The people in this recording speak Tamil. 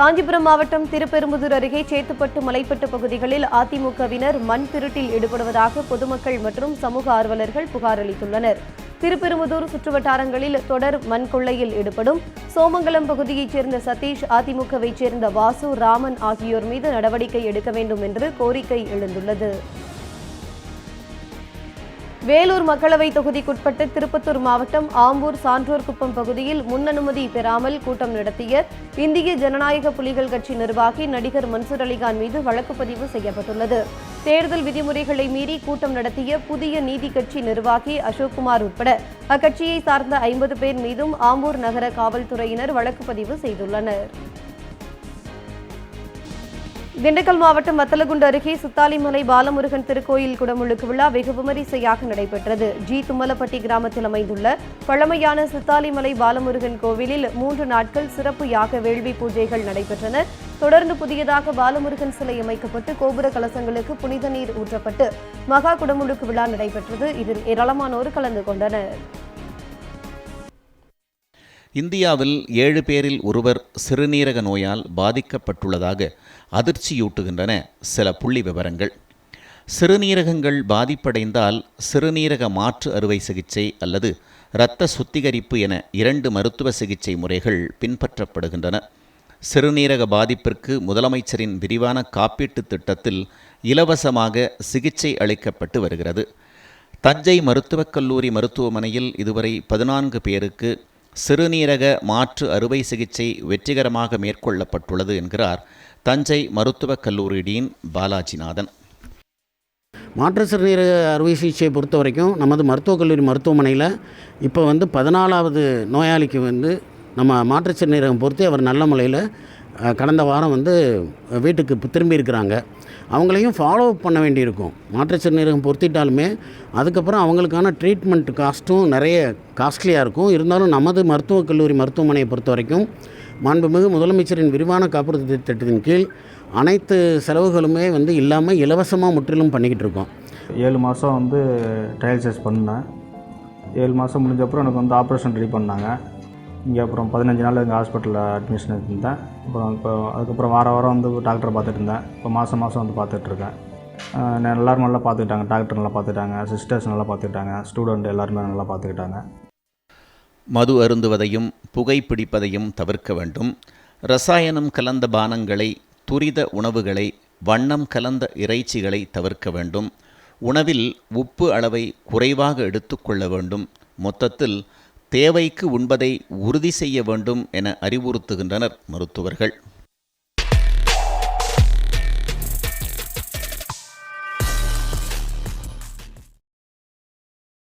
காஞ்சிபுரம் மாவட்டம் திருப்பெரும்புதூர் அருகே சேத்துப்பட்டு மலைப்பட்டு பகுதிகளில் அதிமுகவினர் மண் திருட்டில் ஈடுபடுவதாக பொதுமக்கள் மற்றும் சமூக ஆர்வலர்கள் புகார் அளித்துள்ளனர். திருப்பெரும்புதூர் சுற்றுவட்டாரங்களில் தொடர் மண் கொள்ளையில் ஈடுபடும் சோமங்கலம் பகுதியைச் சேர்ந்த சதீஷ் அதிமுகவைச் சேர்ந்த வாசு ராமன் ஆகியோர் மீது நடவடிக்கை எடுக்க வேண்டும் என்று கோரிக்கை எழுந்துள்ளது. வேலூர் மக்களவை தொகுதிக்குட்பட்ட திருப்பத்தூர் மாவட்டம் ஆம்பூர் சான்றோர்குப்பம் பகுதியில் முன் அனுமதி பெறாமல் கூட்டம் நடத்திய இந்திய ஜனநாயக புலிகள் கட்சி நிர்வாகி நடிகர் மன்சூர் அலிகான் மீது வழக்கு பதிவு செய்யப்பட்டுள்ளது. தேர்தல் விதிமுறைகளை மீறி கூட்டம் நடத்திய புதிய நீதி கட்சி நிர்வாகி அசோக்குமார் உட்பட அக்கட்சியை சார்ந்த ஐம்பது பேர் மீதும் ஆம்பூர் நகர காவல்துறையினர் வழக்கு பதிவு செய்துள்ளனர். திண்டுக்கல் மாவட்டம் வத்தலகுண்டு அருகே சுத்தாலிமலை பாலமுருகன் திருக்கோயில் குடமுழுக்கு விழா வெகு விமரிசையாக நடைபெற்றது. ஜி தும்மலப்பட்டி கிராமத்தில் அமைந்துள்ள பழமையான சுத்தாலிமலை பாலமுருகன் கோவிலில் மூன்று நாட்கள் சிறப்பு யாக வேள்வி பூஜைகள் நடைபெற்றன. தொடர்ந்து புதியதாக பாலமுருகன் சிலை அமைக்கப்பட்டு கோபுர கலசங்களுக்கு புனித நீர் ஊற்றப்பட்டு மகா குடமுழுக்கு விழா நடைபெற்றது. இதில் ஏராளமானோர் கலந்து கொண்டனர். இந்தியாவில் ஏழு பேரில் ஒருவர் சிறுநீரக நோயால் பாதிக்கப்பட்டுள்ளதாக அதிர்ச்சியூட்டுகின்றன சில புள்ளி விவரங்கள். சிறுநீரகங்கள் பாதிப்படைந்தால் சிறுநீரக மாற்று அறுவை சிகிச்சை அல்லது இரத்த சுத்திகரிப்பு என இரண்டு மருத்துவ சிகிச்சை முறைகள் பின்பற்றப்படுகின்றன. சிறுநீரக பாதிப்பிற்கு முதலமைச்சரின் விரிவான காப்பீட்டுத் திட்டத்தில் இலவசமாக சிகிச்சை அளிக்கப்பட்டு வருகிறது. தஞ்சை மருத்துவக் கல்லூரி மருத்துவமனையில் இதுவரை பதினான்கு பேருக்கு சிறுநீரக மாற்று அறுவை சிகிச்சை வெற்றிகரமாக மேற்கொள்ளப்பட்டுள்ளது என்கிறார் தஞ்சை மருத்துவக் கல்லூரி டீன் பாலாஜிநாதன். மாற்று சிறுநீரக அறுவை சிகிச்சையை பொறுத்த வரைக்கும் நமது மருத்துவக் கல்லூரி மருத்துவமனையில் இப்போ வந்து பதினாலாவது நோயாளிக்கு வந்து நம்ம மாற்று சிறுநீரகம் பொறுத்து அவர் நல்ல முறையில் கடந்த வாரம் வந்து வீட்டுக்கு திரும்பி இருக்கிறாங்க. அவங்களையும் ஃபாலோ அப் பண்ண வேண்டியிருக்கும். மாற்று சிறுநீரகம் பொருத்திட்டாலுமே அதுக்கப்புறம் அவங்களுக்கான ட்ரீட்மெண்ட் காஸ்ட்டும் நிறைய காஸ்ட்லியாக இருக்கும். இருந்தாலும் நமது மருத்துவக் கல்லூரி மருத்துவமனையை பொறுத்த வரைக்கும் மாண்புமிகு முதலமைச்சரின் விரிவான காப்பீடு திட்டத்தின் கீழ் அனைத்து செலவுகளுமே வந்து இல்லாமல் இலவசமாக முற்றிலும் பண்ணிக்கிட்டு இருக்கோம். ஏழு மாதம் வந்து டயல்சஸ் பண்ணேன். ஏழு மாதம் முடிஞ்ச அப்புறம் எனக்கு வந்து ஆப்ரேஷன் ரெடி பண்ணாங்க. இங்கே அப்புறம் பதினஞ்சு நாள் இங்கே ஹாஸ்பிட்டலில் அட்மிஷன் இருந்தேன் அப்புறம் இப்போ அதுக்கப்புறம் வார வாரம் வந்து டாக்டரை பார்த்துட்டு இருந்தேன் இப்போ மாதம் மாதம் வந்து பார்த்துட்ருக்கேன் எல்லோரும் நல்லா பார்த்துக்கிட்டாங்க. டாக்டர் நல்லா பார்த்துக்கிட்டாங்க. சிஸ்டர்ஸ் நல்லா பார்த்துக்கிட்டாங்க. ஸ்டூடெண்ட் எல்லாருமே நல்லா பார்த்துக்கிட்டாங்க. மது அருந்துவதையும் புகைப்பிடிப்பதையும் தவிர்க்க வேண்டும். ரசாயனம் கலந்த பானங்களை துரித உணவுகளை வண்ணம் கலந்த இறைச்சிகளை தவிர்க்க வேண்டும். உணவில் உப்பு அளவை குறைவாக எடுத்துக்கொள்ள வேண்டும். மொத்தத்தில் தேவைக்கு உண்பதை உறுதி செய்ய வேண்டும் என அறிவுறுத்துகின்றனர் மருத்துவர்கள்.